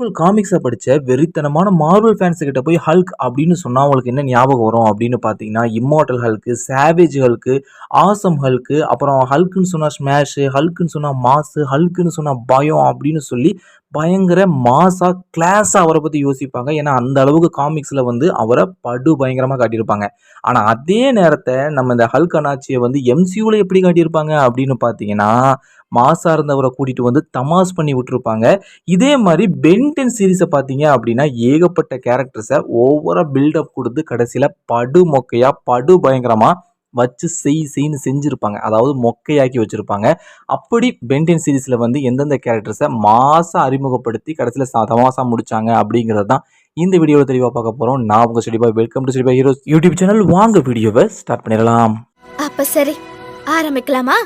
Marvel காமிக்ஸை படித்த வெறித்தனமான Marvel fans கிட்ட போய் ஹல்க் அப்படின்னு சொன்னால் அவங்களுக்கு என்ன ஞாபகம் வரும் அப்படின்னு பார்த்தீங்கன்னா immortal Hulk savage Hulk awesome Hulk அப்புறம் ஹல்க்குன்னு சொன்னால் ஸ்மேஷு ஹல்க்குன்னு சொன்னால் மாசு ஹல்க்குன்னு சொன்னால் பயம் அப்படின்னு சொல்லி பயங்கர மாஸாக கிளாஸாக அவரை பற்றி யோசிப்பாங்க. ஏன்னா அந்த அளவுக்கு காமிக்ஸில் வந்து அவரை படு பயங்கரமாக காட்டியிருப்பாங்க. ஆனால் அதே நேரத்தை நம்ம இந்த ஹல்க் அனாச்சியை வந்து எம்சியூவில் எப்படி காட்டியிருப்பாங்க அப்படின்னு பார்த்தீங்கன்னா மாசாக இருந்தவரை கூட்டிகிட்டு வந்து தமாஸ் பண்ணி விட்டுருப்பாங்க. இதே மாதிரி பென்டென் சீரீஸை பார்த்தீங்க அப்படின்னா ஏகப்பட்ட கேரக்டர்ஸை ஓவராக பில்டப் கொடுத்து கடைசியில் படு மொக்கையாக படு பயங்கரமாக வச்சு செய் செய்ன்னு செஞ்சுருப்பாங்க. அதாவது மொக்கையாக்கி வச்சுருப்பாங்க. அப்படி பென்டென் சீரீஸில் வந்து எந்தெந்த கேரக்டர்ஸை மாதம் அறிமுகப்படுத்தி கடைசியில் தமாசா முடித்தாங்க அப்படிங்கிறது தான் இந்த வீடியோவில் தெளிவாக பார்க்க போகிறோம் நான் உங்கள் ஸ்டடிபா வெல்கம் டு ஸ்டடிபா ஹீரோஸ் யூடியூப் சேனல் வாங்க வீடியோவை ஸ்டார்ட் பண்ணிடலாம். அப்போ சரி ஆரம்பிக்கலாமா?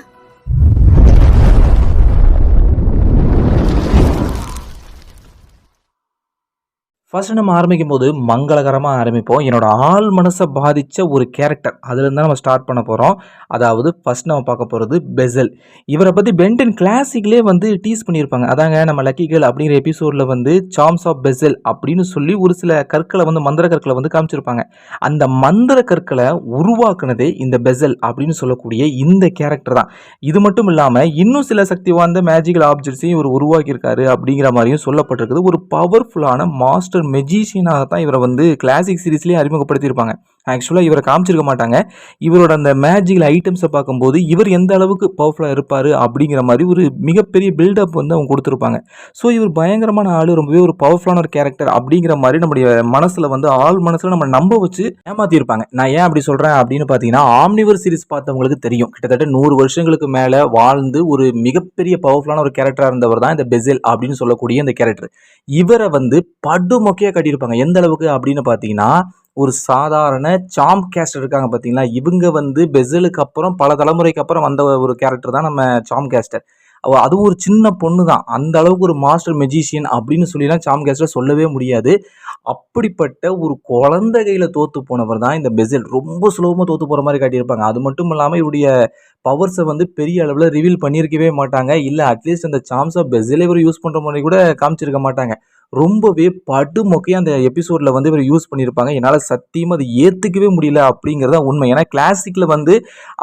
ஃபஸ்ட்டு நம்ம ஆரம்பிக்கும் போது மங்களகரமாக ஆரம்பிப்போம். என்னோட ஆள் மனசை பாதித்த ஒரு கேரக்டர் அதுலேருந்து தான் நம்ம ஸ்டார்ட் பண்ண போகிறோம் அதாவது ஃபர்ஸ்ட் நம்ம பார்க்க போகிறது பெசல் இவரை பற்றி பென்டன் கிளாசிக்லேயே வந்து டீஸ் பண்ணியிருப்பாங்க. அதாங்க நம்ம லக்கி கேர்ள் அப்படிங்கிற எபிசோடில் வந்து சாம்ஸ் ஆஃப் பெசல் அப்படின்னு சொல்லி ஒரு சில கற்களை வந்து மந்திர கற்களை வந்து காமிச்சிருப்பாங்க. அந்த மந்திர கற்களை உருவாக்குனதே இந்த பெசல் அப்படின்னு சொல்லக்கூடிய இந்த கேரக்டர் தான். இது மட்டும் இல்லாமல் இன்னும் சில சக்தி வாய்ந்த மேஜிக்கல் ஆப்ஜெக்ட்ஸையும் இவர் உருவாக்கியிருக்காரு அப்படிங்கிற மாதிரியும் சொல்லப்பட்டிருக்குது. ஒரு பவர்ஃபுல்லான மாஸ்டர் மெஜிஷியனாக தான் இவரை வந்து கிளாசிக் சீரீஸ்லேயே அறிமுகப்படுத்தியிருப்பாங்க. ஆக்சுவலாக இவரை காமிச்சிருக்க மாட்டாங்க. இவரோட அந்த மேஜிக்கல் ஐட்டம்ஸை பார்க்கும்போது இவர் எந்த அளவுக்கு பவர்ஃபுல்லாக இருப்பார் அப்படிங்கிற மாதிரி ஒரு மிகப்பெரிய பில்டப் வந்து அவங்க கொடுத்துருப்பாங்க. ஸோ இவர் பயங்கரமான ஆள் ரொம்பவே ஒரு பவர்ஃபுல்லான ஒரு கேரக்டர் அப்படிங்கிற மாதிரி நம்முடைய மனசில் வந்து ஆள் மனசில் நம்ம நம்ப வச்சு ஏமாற்றிருப்பாங்க நான் ஏன் அப்படி சொல்கிறேன் அப்படின்னு பார்த்தீங்கன்னா ஆம்னிவர் சீரிஸ் பார்த்தவங்களுக்கு தெரியும். கிட்டத்தட்ட நூறு வருஷங்களுக்கு மேலே வாழ்ந்து ஒரு மிகப்பெரிய பவர்ஃபுல்லான ஒரு கேரக்டராக இருந்தவர் தான் இந்த பெசில் அப்படின்னு சொல்லக்கூடிய இந்த கேரக்டர் இவரை வந்து படு மொக்கையாக கட்டியிருப்பாங்க. எந்த அளவுக்கு அப்படின்னு பார்த்தீங்கன்னா ஒரு சாதாரண சாம் கேஸ்டர் இருக்காங்க பார்த்தீங்களா இவங்க வந்து பெசலுக்கு அப்புறம் பல தலைமுறைக்கு அப்புறம் வந்த ஒரு கேரக்டர் தான் நம்ம சாம் கேஸ்டர் அதுவும் ஒரு சின்ன பொண்ணு தான் அந்த அளவுக்கு ஒரு மாஸ்டர் மெஜிஷியன் அப்படின்னு சொல்லிலாம் சாம் கேஸ்டர் சொல்லவே முடியாது. அப்படிப்பட்ட ஒரு குழந்தை கையில் தோற்று போனவர் தான் இந்த பெசல் ரொம்ப சுலபமாக தோற்று போகிற மாதிரி காட்டியிருப்பாங்க. அது மட்டும் இல்லாமல் இவருடைய பவர்ஸை வந்து பெரிய அளவில் ரிவீல் பண்ணியிருக்கவே மாட்டாங்க. இல்லை அட்லீஸ்ட் அந்த சாம்ஸை ஆஃப் இவர் யூஸ் பண்ணுற மாதிரி கூட காமிச்சிருக்க மாட்டாங்க. ரொம்பவே படுமொக்கையாக அந்த எபிசோடில் வந்து இவர் யூஸ் பண்ணியிருப்பாங்க என்னால் சத்தியமாக அது ஏற்றுக்கவே முடியல அப்படிங்கிறது தான் உண்மை. ஏன்னா கிளாசிக்கில் வந்து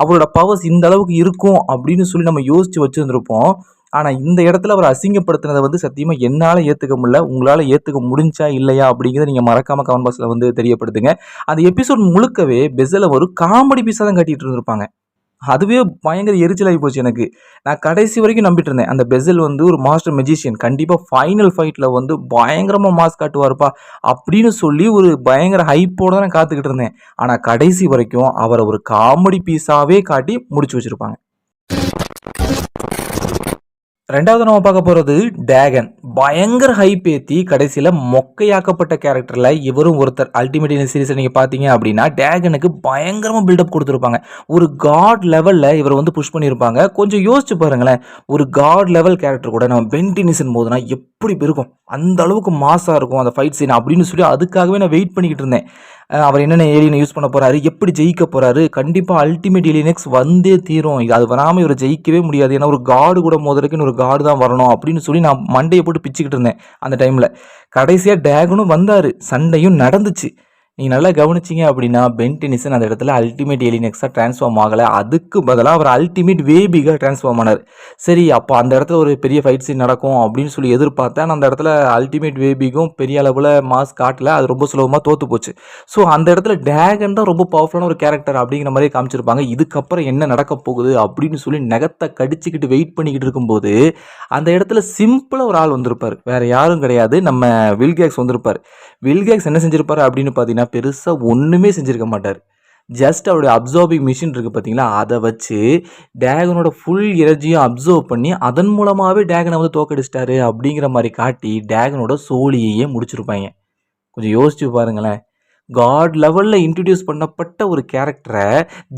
அவரோட பவர்ஸ் இந்த அளவுக்கு இருக்கும் அப்படின்னு சொல்லி நம்ம யோசித்து வச்சுருந்துருப்போம். ஆனால் இந்த இடத்துல அவர் அசிங்கப்படுத்தினதை வந்து சத்தியமாக என்னால் ஏற்றுக்க முடியல. உங்களால் ஏற்றுக்க முடிஞ்சா இல்லையா அப்படிங்கிறத நீங்கள் மறக்காமல் கமெண்ட் பாக்ஸில் வந்து தெரியப்படுத்துங்க. அந்த எபிசோட் முழுக்கவே பெஸ்ஸில் ஒரு காமெடி பீஸாக தான் கட்டிகிட்டு இருந்திருப்பாங்க. அதுவே பயங்கர எரிச்சலாகி போச்சு எனக்கு. நான் கடைசி வரைக்கும் நம்பிட்டு இருந்தேன் அந்த பெசல் வந்து ஒரு மாஸ்டர் மெஜிஷியன் கண்டிப்பாக ஃபைனல் ஃபைட்டில் வந்து பயங்கரமாக மாஸ் காட்டுவார்ப்பா அப்படின்னு சொல்லி ஒரு பயங்கர ஹைப்போடு தான் நான் காத்துக்கிட்டு இருந்தேன் ஆனால் கடைசி வரைக்கும் அவரை ஒரு காமெடி பீஸாகவே காட்டி முடிச்சு வச்சுருப்பாங்க. ரெண்டாவது நம்ம பார்க்க போகிறது டேகன் பயங்கர ஹைப் ஏற்றி கடைசியில் மொக்கையாக்கப்பட்ட கேரக்டரில் இவரும் ஒருத்தர். அல்டிமேட் இந்த சீரீஸை நீங்கள் பார்த்தீங்க அப்படின்னா டேகனுக்கு பயங்கரமாக பில்டப் கொடுத்துருப்பாங்க. ஒரு காட் லெவலில் இவர் வந்து புஷ் பண்ணியிருப்பாங்க. கொஞ்சம் யோசிச்சு பாருங்களேன். ஒரு காட் லெவல் கேரக்டர் கூட நம்ம பென்டினிசன் போதுனா எப்படி இருக்கும் அந்த அளவுக்கு மாசாக இருக்கும் அந்த ஃபைட் சீன் அப்படின்னு சொல்லி அதுக்காகவே நான் வெயிட் பண்ணிக்கிட்டு இருந்தேன். அவர் என்னென்ன ஏலியனை யூஸ் பண்ண போகிறாரு எப்படி ஜெயிக்க போகிறாரு கண்டிப்பாக அல்டிமேட் ஏலியனெக்ஸ் வந்தே தீரும். இது அது வராமல் இவரை ஜெயிக்கவே முடியாது. ஏன்னா ஒரு காடு கூட மோதலுக்குன்னு ஒரு காடு தான் வரணும் அப்படின்னு சொல்லி நான் மண்டையை போட்டு பிச்சுக்கிட்டு இருந்தேன் அந்த டைமில் கடைசியாக டேகனும் வந்தார். சண்டையும் நடந்துச்சு. நீங்கள் நல்லா கவனிச்சிங்க அப்படின்னா பென்டெனிசன் அந்த இடத்துல அல்டிமேட் எலினெக்ஸாக ட்ரான்ஸ்ஃபார்ம் ஆகலை. அதுக்கு பதிலாக அவர் அல்டிமேட் வேபிகாக ட்ரான்ஸ்ஃபார்ம் ஆனார். சரி அப்போ அந்த இடத்துல ஒரு பெரிய ஃபைட் சீன் நடக்கும் அப்படின்னு சொல்லி எதிர்பார்த்தேன். அந்த இடத்துல அல்டிமேட் வேபிக்கும் பெரிய அளவில் மாஸ் காட்டல. அது ரொம்ப சுலபமாக தோற்று போச்சு. ஸோ அந்த இடத்துல டேகன் தான் ரொம்ப பவர்ஃபுல்லான ஒரு கேரக்டர் அப்படிங்கிற மாதிரி காமிச்சிருப்பாங்க. இதுக்கப்புறம் என்ன நடக்க போகுது அப்படின்னு சொல்லி நகத்தை கடிச்சிக்கிட்டு வெயிட் பண்ணிக்கிட்டு இருக்கும்போது அந்த இடத்துல சிம்பிளாக ஒரு ஆள் வந்திருப்பார். வேறு யாரும் கிடையாது. நம்ம வில்கேக்ஸ் வந்திருப்பார். வில்கேக்ஸ் என்ன செஞ்சிருப்பாரு அப்படின்னு பார்த்தீங்கன்னா பெருசாக ஒன்றுமே செஞ்சுருக்க மாட்டார். ஜஸ்ட் அவருடைய அப்சர்விங் மிஷின் இருக்குது பார்த்தீங்களா அதை வச்சு டேகனோட ஃபுல் எனர்ஜியும் அப்சர்வ் பண்ணி அதன் மூலமாகவே டேகனை வந்து தோக்கடிச்சிட்டாரு அப்படிங்கிற மாதிரி காட்டி டேகனோட சோழியையே முடிச்சிருப்பாங்க. கொஞ்சம் யோசிச்சு பாருங்களேன். காட் லெவலில் இன்ட்ரடியூஸ் பண்ணப்பட்ட ஒரு கேரக்டரை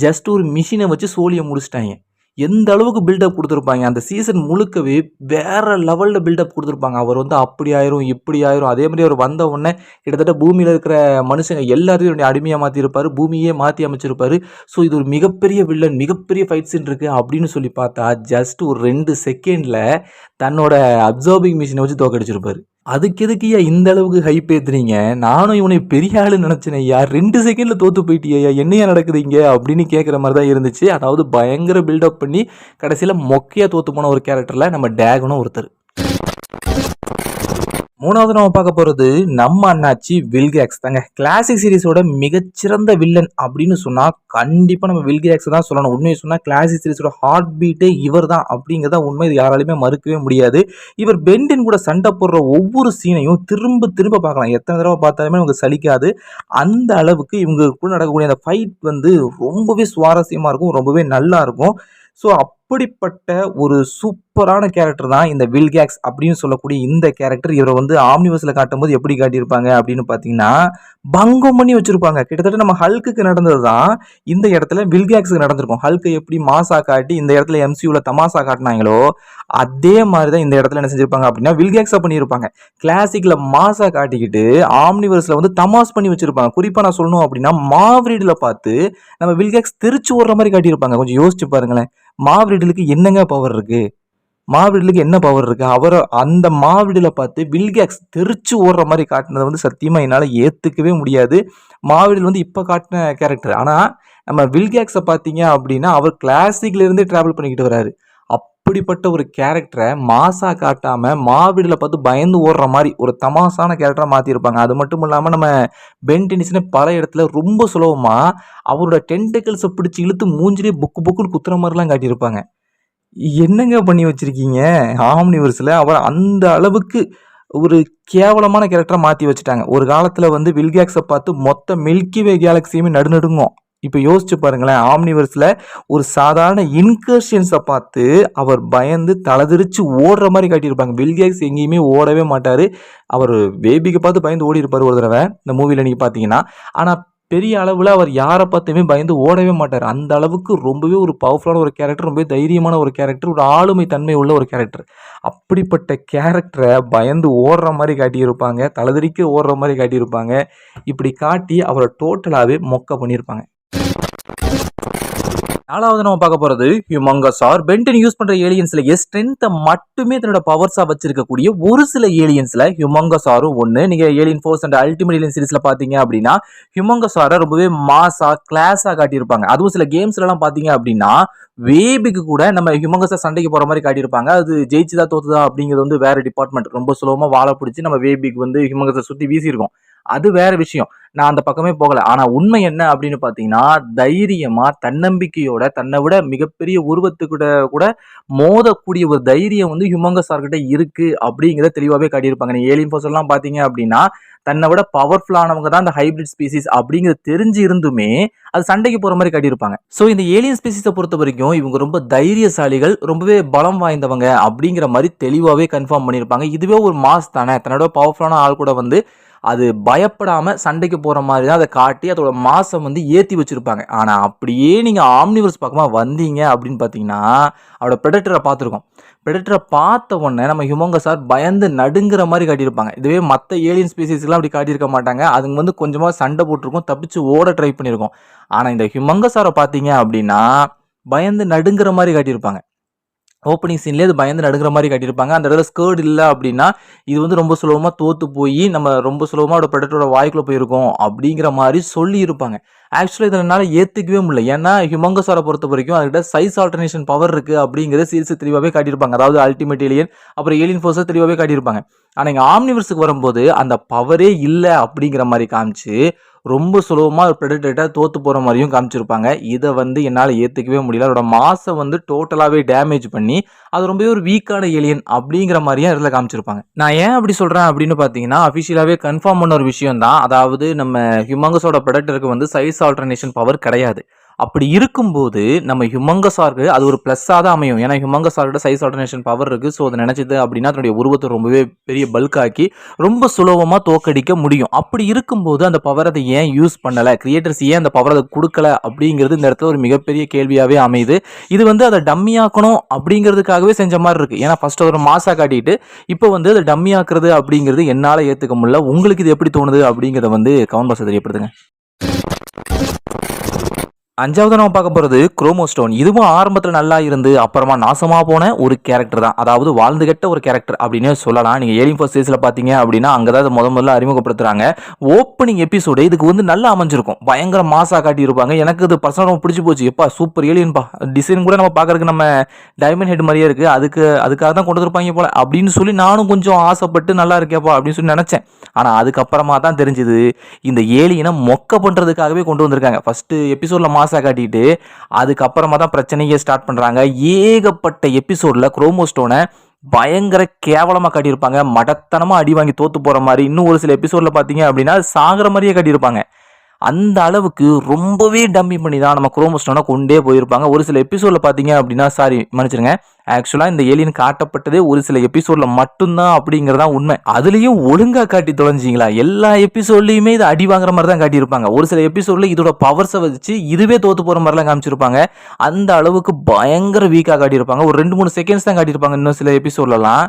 ஜஸ்ட் ஒரு மிஷினை வச்சு சோழியை முடிச்சிட்டாங்க. எந்த அளவுக்கு பில்டப் கொடுத்துருப்பாங்க? அந்த சீசன் முழுக்கவே வேற லெவலில் பில்டப் கொடுத்துருப்பாங்க. அவர் வந்து அப்படி ஆயிரும் இப்படி ஆயிரும். அதே மாதிரி அவர் வந்த உடனே கிட்டத்தட்ட பூமியில் இருக்கிற மனுஷங்க எல்லாத்தையும் அடிமையாக மாற்றிருப்பார் பூமியே மாற்றி அமைச்சிருப்பார். ஸோ இது ஒரு மிகப்பெரிய வில்லன் மிகப்பெரிய ஃபைட் சீன் இருக்குது அப்படின்னு சொல்லி பார்த்தா ஜஸ்ட் ஒரு ரெண்டு செகண்டில் தன்னோட அப்சர்விங் மிஷினை வச்சு தோக்கடிச்சிருப்பார். அதுக்கு எதுக்குய்யா இந்த அளவுக்கு ஹைப் ஏத்துறீங்க? நானும் இவனை பெரிய ஆளு நினைச்சேன் ஐயா. ரெண்டு செகண்ட்ல தோத்து போயிட்டியா என்னையா நடக்குதுங்க அப்படின்னு கேட்குற மாதிரி தான் இருந்துச்சு. அதாவது பயங்கர பில்டப் பண்ணி கடைசியில் மொக்கையா தோத்து போன ஒரு கேரக்டரில் நம்ம டேகனும் ஒருத்தர். மூணாவது நம்ம பார்க்க போகிறது நம்ம அண்ணாச்சி வில்கேக்ஸ் தாங்க. கிளாசிக் சீரிஸோட மிகச்சிறந்த வில்லன் அப்படின்னு சொன்னால் கண்டிப்பாக நம்ம வில்கேக்ஸ் தான் சொல்லணும். உண்மையை சொன்னால் கிளாசிக் சீரிஸோட ஹார்ட் பீட்டே இவர் தான் அப்படிங்கிறத உண்மை. இது யாராலையுமே மறுக்கவே முடியாது. இவர் பெண்டின் கூட சண்டை போடுற ஒவ்வொரு சீனையும் திரும்ப திரும்ப பார்க்கலாம். எத்தனை தடவை பார்த்தாலுமே நமக்கு சலிக்காது. அந்த அளவுக்கு இவங்க கூட நடக்கக்கூடிய அந்த ஃபைட் வந்து ரொம்பவே சுவாரஸ்யமாக இருக்கும். ரொம்பவே நல்லா இருக்கும். ஸோ அப் அப்படிப்பட்ட ஒரு சூப்பரான கேரக்டர் தான் இந்த வில்கேக்ஸ் அப்படின்னு சொல்லக்கூடிய இந்த கேரக்டர் இவரை வந்து ஆம்னிவர்ஸில் காட்டும்போது எப்படி காட்டியிருப்பாங்க அப்படின்னு பார்த்தீங்கன்னா பங்கம் பண்ணி வச்சுருப்பாங்க. கிட்டத்தட்ட நம்ம ஹல்க்குக்கு நடந்தது தான் இந்த இடத்துல வில்கேக்ஸுக்கு நடந்திருக்கும். ஹல்க்கை எப்படி மாசா காட்டி இந்த இடத்துல எம்சியூவில் தமாசா காட்டினாங்களோ அதே மாதிரி தான் இந்த இடத்துல என்ன செஞ்சிருப்பாங்க அப்படின்னா வில்கேக்ஸாக பண்ணியிருப்பாங்க. கிளாசிக்கில் மாசா காட்டிக்கிட்டு ஆம்னிவர்ஸில் வந்து தமாஸ் பண்ணி வச்சுருப்பாங்க. குறிப்பாக நான் சொல்லணும் அப்படின்னா மாவ்ரீடில் பார்த்து நம்ம வில்கேக்ஸ் திருச்சி ஓடுற மாதிரி காட்டியிருப்பாங்க. கொஞ்சம் யோசிச்சு பாருங்களேன். மாவ்ரீடலுக்கு என்னங்க பவர் இருக்கு? மாவிடலுக்கு என்ன பவர் இருக்கு? அவரை அந்த மாவிடலை பார்த்து வில்கேக்ஸ் தெரிச்சு ஓடுற மாதிரி காட்டினதை வந்து சத்தியமாக என்னால் ஏற்றுக்கவே முடியாது. மாவிடல் வந்து இப்போ காட்டின கேரக்டர் ஆனால் நம்ம வில்கேக்ஸை பார்த்தீங்க அப்படின்னா அவர் கிளாசிக்ல இருந்தே ட்ராவல் பண்ணிக்கிட்டு வராரு அப்படிப்பட்ட ஒரு கேரக்டரை மாசாக காட்டாமல் மாவீடில் பார்த்து பயந்து ஓடுற மாதிரி ஒரு தமாசான கேரக்டராக மாற்றிருப்பாங்க அது மட்டும் இல்லாமல் நம்ம பென் டென்னிஸ்னு பல இடத்துல ரொம்ப சுலபமாக அவரோட டென்டக்கிள்ஸை பிடிச்சி இழுத்து மூஞ்சிலே புக்கு புக்குன்னு குத்துற மாதிரிலாம் காட்டியிருப்பாங்க. என்னங்க பண்ணி வச்சிருக்கீங்க? ஆம்னிவர்ஸில் அவர் அந்த அளவுக்கு ஒரு கேவலமான கேரக்டரை மாற்றி வச்சுட்டாங்க. ஒரு காலத்தில் வந்து வில்கேக்ஸை பார்த்து மொத்த மில்கிவே கேலக்ஸியுமே நடுநடுங்கும். இப்போ யோசிச்சு பாருங்களேன் ஆம்னிவர்ஸில் ஒரு சாதாரண இன்கர்ஷன்ஸை பார்த்து அவர் பயந்து தலதிரிச்சு ஓடுற மாதிரி காட்டியிருப்பாங்க. வில்கேக்ஸ் எங்கேயுமே ஓடவே மாட்டார். அவர் பேபிக்கு பார்த்து பயந்து ஓடி இருப்பார் ஒரு தடவை இந்த மூவியில் நீங்கள் பார்த்தீங்கன்னா. ஆனால் பெரிய அளவில் அவர் யாரை பார்த்துமே பயந்து ஓடவே மாட்டார். அந்த அளவுக்கு ரொம்பவே ஒரு பவர்ஃபுல்லான ஒரு கேரக்டர் ரொம்பவே தைரியமான ஒரு கேரக்டர் ஒரு ஆளுமை தன்மை உள்ள ஒரு கேரக்டர் அப்படிப்பட்ட கேரக்டரை பயந்து ஓடுற மாதிரி காட்டியிருப்பாங்க தலதிரிக்க ஓடுற மாதிரி காட்டியிருப்பாங்க. இப்படி காட்டி அவரை டோட்டலாகவே மொக்க பண்ணியிருப்பாங்க. நாலாவது நம்ம பார்க்க போறது ஹியூமங்கசார் பென்டன் யூஸ் பண்ற ஏலியன்ஸ்ல ஸ்ட்ரென்த்தை மட்டுமே தன்னோட பவர்ஸா வச்சிருக்கக்கூடிய ஒரு சில ஏலியன்ஸ்ல ஹியூமங்கசாரும் ஒன்று நீங்க alien force and ultimate alien சீரிஸ்ல பாத்தீங்க அப்படின்னா ஹியூமங்கசாரை ரொம்பவே மாசா கிளாஸா காட்டியிருப்பாங்க. அதுவும் சில கேம்ஸ்லலாம் பாத்தீங்க அப்படின்னா வேபிக்கு கூட நம்ம ஹியூமங்கஸா சண்டைக்கு போற மாதிரி காட்டியிருப்பாங்க. அது ஜெயிச்சுதா தோத்துதா அப்படிங்கிறது வந்து வேற டிபார்ட்மெண்ட் ரொம்ப சுலபமா வாழை பிடிச்சி நம்ம வேபிக்கு வந்து ஹியூமங்கஸை சுத்தி வீசியிருக்கோம். அது வேற விஷயம். நான் அந்த பக்கமே போகல. ஆனா உண்மை என்ன அப்படின்னு பாத்தீங்கன்னா தைரியமா தன்னம்பிக்கையோட தன்னை விட மிகப்பெரிய உருவத்துக்கிட்ட கூட மோதக்கூடிய ஒரு தைரியம் வந்து ஹியூமங்கஸ் ஆர்கிட்ட இருக்கு அப்படிங்கிறத தெளிவாகவே காட்டியிருப்பாங்க. நீ ஏலியன் ஃபோர்ஸ் எல்லாம் பாத்தீங்க அப்படின்னா தன்னை விட பவர்ஃபுல்லானவங்க தான் இந்த ஹைபிரிட் ஸ்பீசிஸ் அப்படிங்கிறது தெரிஞ்சு இருந்துமே அது சண்டைக்கு போற மாதிரி கட்டியிருப்பாங்க. ஸோ இந்த ஏலியன் ஸ்பீசிஸை பொறுத்த வரைக்கும் இவங்க ரொம்ப தைரியசாலிகள் ரொம்பவே பலம் வாய்ந்தவங்க அப்படிங்கிற மாதிரி தெளிவாகவே கன்ஃபார்ம் பண்ணியிருப்பாங்க. இதுவே ஒரு மாஸ் தானே. தன்னோட பவர்ஃபுல்லான ஆள் கூட வந்து அது பயப்படாமல் சண்டைக்கு போகிற மாதிரி தான் அதை காட்டி அதோட மாசம் வந்து ஏற்றி வச்சிருப்பாங்க. ஆனால் அப்படியே நீங்கள் ஆம்னிவர்ஸ் பக்கமாக வந்தீங்க அப்படின்னு பார்த்தீங்கன்னா அவரோட ப்ரெடக்டரை பார்த்துருக்கோம். ப்ரெடக்டரை பார்த்த உடனே நம்ம ஹியூமங்க சார் பயந்து நடுங்கிற மாதிரி காட்டியிருப்பாங்க. இதுவே மற்ற ஏலியன் ஸ்பீசிஸ்லாம் அப்படி காட்டியிருக்க மாட்டாங்க. அதுங்க வந்து கொஞ்சமாக சண்டை போட்டிருக்கும் தப்பிச்சு ஓட ட்ரை பண்ணியிருக்கோம். ஆனால் இந்த ஹியூமங்க சாரை பார்த்தீங்க அப்படின்னா பயந்து நடுங்கிற மாதிரி காட்டியிருப்பாங்க. ஓப்பனிங் சீன்லேயே அது பயந்து நடுங்கிற மாதிரி காட்டியிருப்பாங்க. அந்த இடத்துல ஸ்கர்ட் இல்லை அப்படின்னா இது வந்து ரொம்ப சுலபமாக தோற்று போய் நம்ம ரொம்ப சுலபமாக அவட ப்ரொடக்டோட வாய்க்குள்ளே போயிருக்கோம் அப்படிங்கிற மாதிரி சொல்லியிருப்பாங்க. ஆக்சுவலாக இதை என்னால் ஏற்றுக்கவே முடியல. ஏன்னா ஹியூமங்கஸாரை பொறுத்த வரைக்கும் அதுக்கிட்ட சைஸ் ஆல்டர்னேஷன் பவர் இருக்குது அப்படிங்கிறத சீரிஸ் தெளிவாகவே காட்டியிருப்பாங்க. அதாவது அல்டிமேட் ஏலியன் அப்புறம் ஏலியன் ஃபோர்ஸை தெளிவாகவே காட்டியிருப்பாங்க. ஆனால் இங்கே ஆம்னிவர்ஸுக்கு வரும்போது அந்த பவரே இல்லை அப்படிங்கிற மாதிரி காமிச்சு ரொம்ப சுலபமாக ஒரு ப்ரெடிட்டேட்டாக தோற்று போகிற மாதிரியும் காமிச்சிருப்பாங்க. இதை வந்து என்னால் ஏற்றுக்கவே முடியல. அதோட மாசை வந்து டோட்டலாகவே டேமேஜ் பண்ணி அது ரொம்பவே ஒரு வீக்கான ஏலியன் அப்படிங்கிற மாதிரியும் இதில் காமிச்சிருப்பாங்க. நான் ஏன் அப்படி சொல்கிறேன் அப்படின்னு பார்த்தீங்கன்னா அஃபிஷியலாகவே கன்ஃபார்ம் பண்ண ஒரு விஷயம் தான் அதாவது நம்ம ஹியூமங்கஸோட ப்ரொடக்டருக்கு வந்து சைஸ் ஆல்டர்னேஷன் பவர் கிடையாது. அப்படி இருக்கும்போது நம்ம ஹியூமங்கஸாருக்கு அது ஒரு ப்ளஸ்ஸாக தான் அமையும். ஏன்னா ஹியூமங்கஸார்கிட்ட சைஸ் ஆர்டினேஷன் பவர் இருக்குது ஸோ அதை நினச்சது அப்படின்னா அதனுடைய உருவத்தை ரொம்பவே பெரிய பல்காக்கி ரொம்ப சுலபமாக தோக்கடிக்க முடியும். அப்படி இருக்கும்போது அந்த பவர் அதை ஏன் யூஸ் பண்ணலை? கிரியேட்டர்ஸ் ஏன் அந்த பவர் அதை கொடுக்கல? அப்படிங்கிறது இந்த இடத்துல ஒரு மிகப்பெரிய கேள்வியாகவே அமையுது. இது வந்து அதை டம்மியாக்கணும் அப்படிங்கிறதுக்காகவே செஞ்ச மாதிரி இருக்குது ஏன்னா ஃபஸ்ட்டு ஒரு மாசாக காட்டிட்டு இப்போ வந்து அதை டம்மியாக்குறது அப்படிங்கிறது என்னால் ஏற்றுக்க முடியல. உங்களுக்கு இது எப்படி தோணுது அப்படிங்கிறத வந்து கமெண்ட் பாக்ஸ் தெரியப்படுதுங்க அஞ்சாவது நம்ம பார்க்க போகிறது குரோமோஸ்டோன் இதுவும் ஆரம்பத்தில் நல்லா இருந்து அப்புறமா நாசமாக போன ஒரு கேரக்டர் தான். அதாவது வாழ்ந்து கெட்ட ஒரு கேரக்டர் அப்படின்னு சொல்லலாம். நீங்கள் ஏலிங் ஃபர்ஸ்ட் சீஸில் பார்த்தீங்க அப்படின்னா அங்கே தான் முத முதல்ல அறிமுகப்படுத்துகிறாங்க ஓப்பனிங் எபிசோடு இதுக்கு வந்து நல்லா அமைஞ்சிருக்கும். பயங்கர மாசாக காட்டியிருப்பாங்க. எனக்கு இது பர்சனல் ரொம்ப பிடிச்சி போச்சு. எப்பா சூப்பர் ஏலியன்பா டிசைன் கூட நம்ம பார்க்குறதுக்கு நம்ம டைமண்ட் ஹெட் மாதிரியே இருக்குது அதுக்கு அதுக்காக தான் கொண்டு வந்துருப்பாங்க போல. அப்படின்னு சொல்லி நானும் கொஞ்சம் ஆசைப்பட்டு நல்லா இருக்கேப்பா அப்படின்னு சொல்லி நினச்சேன். ஆனால் அதுக்கப்புறமா தான் தெரிஞ்சுது இந்த ஏலியனை மொக்க பண்ணுறதுக்காகவே கொண்டு வந்திருக்காங்க. ஃபஸ்ட்டு எபிசோடில் மாசாக காட்டிட்டு அதுக்கப்புறமா தான் பிரச்சனையே ஸ்டார்ட் பண்ணுறாங்க ஏகப்பட்ட எபிசோடில் குரோமோஸ்டோனை பயங்கர கேவலமாக காட்டியிருப்பாங்க. மடத்தனமாக அடி வாங்கி தோற்று போகிற மாதிரி. இன்னும் ஒரு சில எபிசோடில் பார்த்தீங்க அப்படின்னா சாகிற மாதிரியே காட்டியிருப்பாங்க. அந்த அளவுக்கு ரொம்பவே டம்மி பண்ணி தான் நம்ம குரோமோஸ்டோனை கொண்டே போயிருப்பாங்க. ஒரு சில எபிசோடில் பார்த்தீங்க அப்படின்னா சாரி மன்னிச்சிருங்க. ஆக்சுவலாக இந்த ஏலியன் காட்டப்பட்டதே ஒரு சில எபிசோடில் மட்டும்தான் அப்படிங்கிறதா உண்மை. அதுலேயும் ஒழுங்காக காட்டி தொலைஞ்சிங்களா? எல்லா எபிசோட்லேயுமே இது அடி வாங்குற மாதிரி தான் காட்டியிருப்பாங்க. ஒரு சில எபிசோடில் இதோட பவர்ஸை வச்சு இதுவே தோற்று போகிற மாதிரிலாம் காமிச்சிருப்பாங்க. அந்த அளவுக்கு பயங்கர வீக்காக காட்டியிருப்பாங்க. ஒரு ரெண்டு மூணு செகண்ட்ஸ் தான் காட்டியிருப்பாங்க இன்னும் சில எபிசோட்லலாம்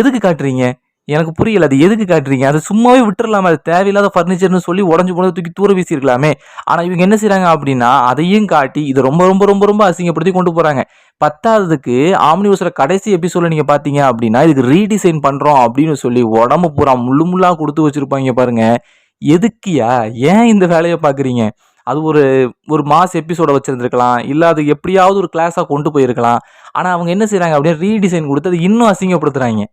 எதுக்கு காட்டுறீங்க? எனக்கு புரியல அது எதுக்கு காட்டுறீங்க அது சும்மாவே விட்டுறலாமே அது தேவையில்லாத ஃபர்னிச்சர்னு சொல்லி உடஞ்சு போனது தூக்கி தூர வீசியிருக்கலாமே. ஆனால் இவங்க என்ன செய்கிறாங்க அப்படின்னா அதையும் காட்டி இதை ரொம்ப ரொம்ப ரொம்ப ரொம்ப அசிங்கப்படுத்தி கொண்டு போகிறாங்க பத்தாவதுக்கு ஆம்னிவர்ஸில் கடைசி எபிசோடில் நீங்கள் பார்த்தீங்க அப்படின்னா இதுக்கு ரீடிசைன் பண்ணுறோம் அப்படின்னு சொல்லி உடம்பு பூரா முள்ளு முள்ளாக கொடுத்து வச்சுருப்பாங்க பாருங்கள் எதுக்கியா ஏன் இந்த வேலையை பார்க்குறீங்க அது ஒரு ஒரு மாஸ் எபிசோடை வச்சுருந்துருக்கலாம். இல்லை அது எப்படியாவது ஒரு கிளாஸாக கொண்டு போயிருக்கலாம். ஆனால் அவங்க என்ன செய்கிறாங்க அப்படின்னு ரீடிசைன் கொடுத்து அது இன்னும் அசிங்கப்படுத்துகிறாங்க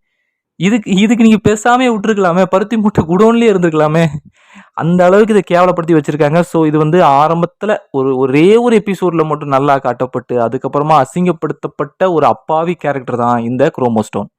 இதுக்கு இதுக்கு நீங்கள் பேசாமே விட்டுருக்கலாமே பருத்தி மூட்டை குடோன்லேயே இருந்திருக்கலாமே. அந்த அளவுக்கு இதை கேவலப்படுத்தி வச்சுருக்காங்க. ஸோ இது வந்து ஆரம்பத்தில் ஒரு ஒரே ஒரு எபிசோடில் மட்டும் நல்லா காட்டப்பட்டு அதுக்கப்புறமா அசிங்கப்படுத்தப்பட்ட ஒரு அப்பாவி கேரக்டர் தான் இந்த குரோமோஸ்டோன்